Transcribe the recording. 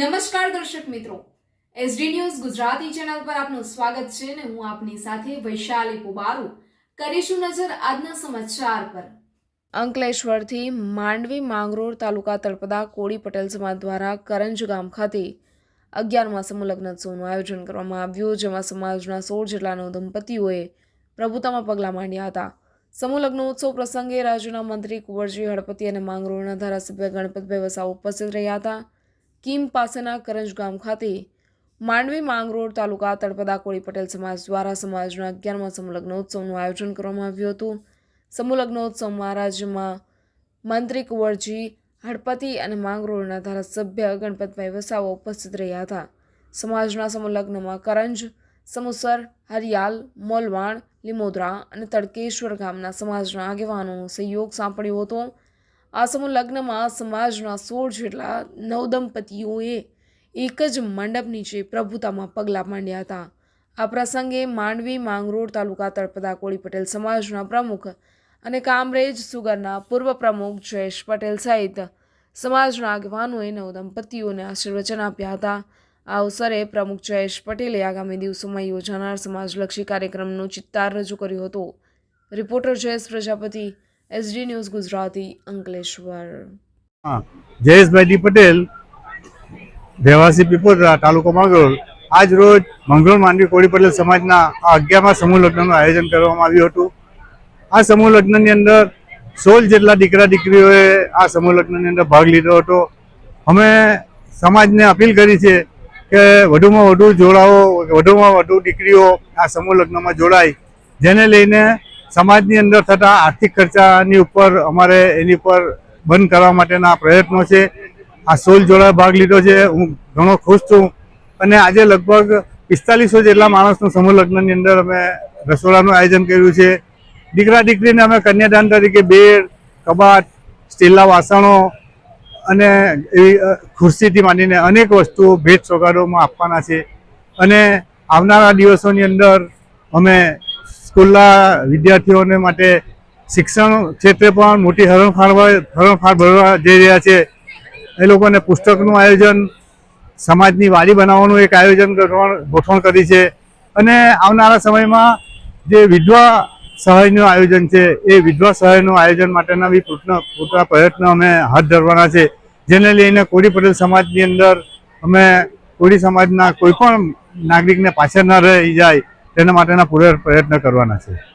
નમસ્કાર દર્શક મિત્રો. એસડી ન્યૂઝ ગુજરાતી ચેનલ પર આપનું સ્વાગત છે અને હું આપની સાથે વૈશાલી પુબારુ. કરીશું નજર આજના સમાચાર પર. અંકલેશ્વરથી માંડવી માંગરોળ તાલુકા તળપદા કોળી પટેલ સમાજ દ્વારા કરંજ ગામ ખાતે અગિયારમાં સમૂહ ઉત્સવનું આયોજન કરવામાં આવ્યું, જેમાં સમાજના સોળ જેટલા નવ દંપતીઓએ પ્રભુતામાં પગલાં માંડ્યા હતા. સમૂહ લગ્નોત્સવ પ્રસંગે રાજ્યના મંત્રી કુંવરજી હળપતિ અને માંગરોળના ધારાસભ્ય ગણપતભાઈ વસાવ ઉપસ્થિત રહ્યા હતા. કીમ પાસેના કરંજ ગામ ખાતે માંડવી માંગરોળ તાલુકા તળપદા કોળી પટેલ સમાજ દ્વારા સમાજના અગિયારમાં સમૂહ લગ્નોત્સવનું આયોજન કરવામાં આવ્યું હતું. સમૂહ લગ્નોત્સવમાં રાજ્યમાં મંત્રી કુંવરજી હળપતિ અને માંગરોળના ધારાસભ્ય ગણપતભાઈ વસાવા ઉપસ્થિત રહ્યા હતા. સમાજના સમલગ્નમાં કરંજ, સમુસર, હરિયાલ, મોલવાણ, લીમોદરા અને તડકેશ્વર ગામના સમાજના આગેવાનોનો સહયોગ સાંપડ્યો હતો. આ સમૂહ લગ્નમાં સમાજના સોળ જેટલા નવદંપતિઓએ એક જ મંડપ નીચે પ્રભુતામાં પગલાં માંડ્યા હતા. આ પ્રસંગે માંડવી, માંગરોળ તાલુકા તળપદા કોળી પટેલ સમાજના પ્રમુખ અને કામરેજ સુગરના પૂર્વ પ્રમુખ જયેશ પટેલ સહિત સમાજના આગેવાનોએ નવદંપતિઓને આશીર્વચન આપ્યા હતા. આ અવસરે પ્રમુખ જયેશ પટેલે આગામી દિવસોમાં યોજાનાર સમાજલક્ષી કાર્યક્રમનો ચિત્તાર રજૂ કર્યો હતો. Reporter Jayesh Prajapati SD news Gujarati Ankleshwar Jayeshbhai Patel, રહેવાસી પીપોદરા તાલુકો માંગરોળ. આજ રોજ મંગળ માંડવી કોળી પટેલ સમાજના આ અગિયારમાં સમૂહ લગ્નનું આયોજન કરવામાં આવ્યું હતું. આ સમૂહ લગ્નની અંદર સોળ જેટલા દીકરા દીકરીઓએ આ સમૂહ લગ્નની અંદર ભાગ લીધો હતો. અમે સમાજને અપીલ કરી છે કે વધુમાં વધુ જોડાઓ, વધુમાં વધુ દીકરીઓ આ સમૂહ લગ્નમાં જોડાય. જેને લઈને સમાજની અંદર થતા આર્થિક ખર્ચાની ઉપર અમારે એની ઉપર બંધ કરવા માટેના પ્રયત્નો છે. આ સોલ જોડાએ ભાગ લીધો છે. હું ઘણો ખુશ છું. અને આજે લગભગ પિસ્તાલીસો જેટલા માણસનું સમૂહ લગ્નની અંદર અમે રસોડાનું આયોજન કર્યું છે. દીકરા દીકરીને અમે કન્યાદાન તરીકે બેડ, કબાટ, સ્ટીલના વાસણો અને એવી ખુરશીથી માંડીને અનેક વસ્તુઓ ભેટ સોગાદોમાં આપવાના છે. અને આવનારા દિવસોની અંદર અમે સ્કૂલના વિદ્યાર્થીઓને માટે શિક્ષણ ક્ષેત્રે પણ મોટી હરણફાળ હરણફાળ ભરવા જઈ રહ્યા છે. એ લોકોને પુસ્તકનું આયોજન, સમાજની વાડી બનાવવાનું એક આયોજન ગોઠવણ કરી છે. અને આવનારા સમયમાં જે વિધવા સહાયનું આયોજન છે, એ વિધવા સહાયનું આયોજન માટેના બી પૂરતા પ્રયત્નો અમે હાથ ધરવાના છે. જેને લઈને કોળી પટેલ સમાજની અંદર અમે કોળી સમાજના કોઈ પણ નાગરિકને પાછળ ન રહી જાય. તેના માટેના પૂરે પ્રયત્ન કરવાના છે.